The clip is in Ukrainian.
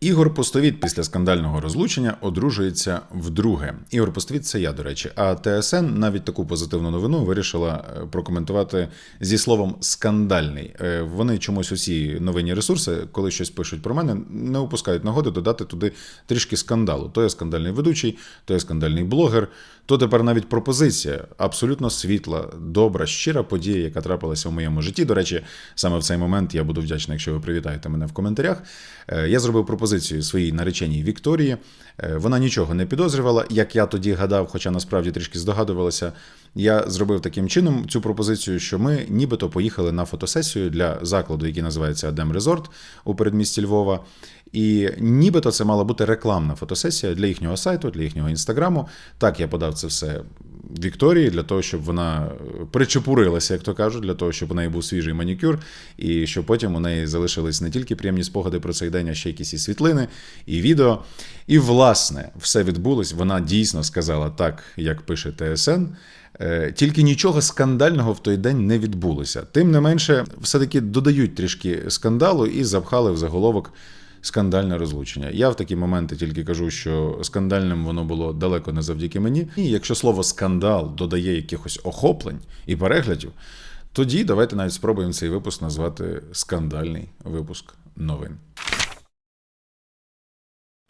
Ігор Постовіт після скандального розлучення одружується вдруге. Ігор Постовіт це я, до речі. А ТСН навіть таку позитивну новину вирішила е, прокоментувати зі словом скандальний. Е, Вони чомусь усі новинні ресурси, коли щось пишуть про мене, не упускають нагоди додати туди трішки скандалу. То я скандальний ведучий, то я скандальний блогер, то тепер навіть пропозиція абсолютно світла, добра, щира подія, яка трапилася в моєму житті. До речі, саме в цей момент я буду вдячний, якщо ви привітаєте мене в коментарях. Е, Я зробив пропозицію своїй нареченій Вікторії. Е, Вона нічого не підозрювала, як я тоді гадав, хоча насправді трішки здогадувалася. Я зробив таким чином цю пропозицію, що ми нібито поїхали на фотосесію для закладу, який називається Адем Резорт у передмісті Львова. І нібито це мала бути рекламна фотосесія для їхнього сайту, для їхнього інстаграму. Так я подав це все Вікторії для того, щоб вона е, причепурилася, як то кажуть, для того, щоб у неї був свіжий манікюр, і щоб потім у неї залишились не тільки приємні спогади про цей день, а ще якісь і світлини, і відео. І власне все відбулось. Вона дійсно сказала так, як пише ТСН. Е, Тільки нічого скандального в той день не відбулося. Тим не менше, все-таки додають трішки скандалу і запхали в заголовок скандальне розлучення. Я в такі моменти тільки кажу, що скандальним воно було далеко не завдяки мені. І якщо слово скандал додає якихось охоплень і переглядів, тоді давайте навіть спробуємо цей випуск назвати скандальний випуск новин.